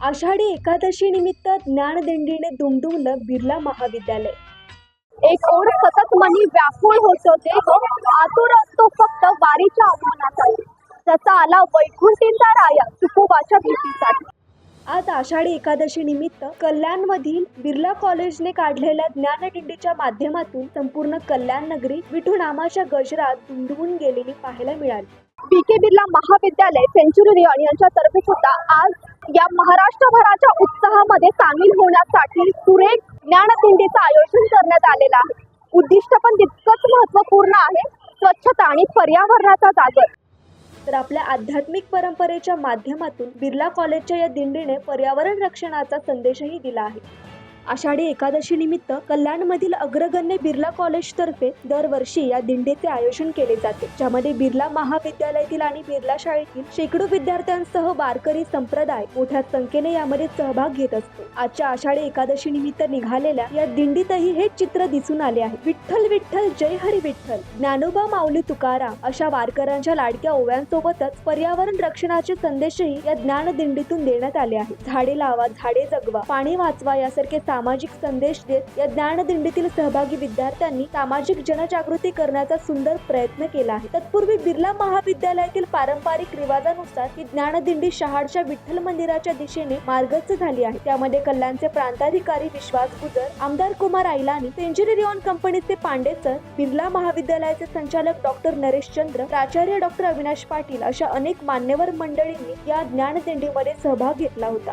आषाढी एकादशी निमित्त ज्ञानदिंडीने दुमदुमलं बिर्ला महाविद्यालय. एक ओढ सतत मनी व्याकुळ होत होते. आतुर असतो फक्त वारीच्या आगमनासाठी जसा आला वैकुंठींचा राया तुकोबाच्या भेटीसाठी आज आषाढी एकादशी निमित्त कल्याणमधील बिर्ला कॉलेजने काढलेल्या ज्ञानदिंडीच्या माध्यमातून संपूर्ण कल्याण नगरी विठू नामाच्या गजरात दुमदुमून गेलेली पाहायला मिळाली. बी के बिर्ला महाविद्यालय सेंचुरियन यांच्यातर्फे सुद्धा आज या महाराष्ट्रभराच्या उत्साहामध्ये सामील होण्यासाठी सुरेख ज्ञानदिंडीचं आयोजन करण्यात आलेलं आहे. उद्दिष्ट पण तितकंच महत्त्वपूर्ण आहे. स्वच्छता आणि पर्यावरणाचा जागर. तर आपल्या आध्यात्मिक परंपरेच्या माध्यमातून बिर्ला कॉलेजच्या या दिंडीने पर्यावरण रक्षणाचा संदेशही दिला आहे. आषाढी एकादशी निमित्त कल्याणमधील अग्रगण्य बिर्ला कॉलेजतर्फे दरवर्षी या दिंडीचे आयोजन केले जाते ज्यामध्ये बिर्ला महाविद्यालयातील आणि बिर्ला शाळेतील शेकडो विद्यार्थ्यांसह वारकरी संप्रदाय मोठ्या संख्येने यामध्ये सहभाग घेत असतो. आजच्या आषाढी एकादशी निमित्त निघालेल्या या दिंडीतही हे चित्र दिसून आले आहे. विठ्ठल विठ्ठल जय हरी विठ्ठल! ज्ञानोबा माऊली तुकाराम अशा वारकऱ्यांच्या लाडक्या ओव्यांसोबतच पर्यावरण रक्षणाचे संदेशही या ज्ञानदिंडीतून देण्यात आले आहेत. झाडे लावा झाडे जगवा पाणी वाचवा यासारखे सामाजिक संदेश देत या ज्ञानदिंडीतील सहभागी विद्यार्थ्यांनी सामाजिक जनजागृती करण्याचा सुंदर प्रयत्न केला आहे. तत्पूर्वी बिर्ला महाविद्यालयातील पारंपरिक रिवाजानुसार ही ज्ञानदिंडी शहाडच्या विठ्ठल मंदिराच्या दिशेने मार्गस्थ झाली आहे. त्यामध्ये कल्याणचे प्रांताधिकारी विश्वास गुजर आमदार कुमार ऐलानी सेंचुरी रिओन कंपनीचे पांडे सर बिर्ला महाविद्यालयाचे संचालक डॉक्टर नरेश चंद्र प्राचार्य डॉक्टर अविनाश पाटील अशा अनेक मान्यवर मंडळींनी या ज्ञानदिंडीमध्ये सहभाग घेतला होता.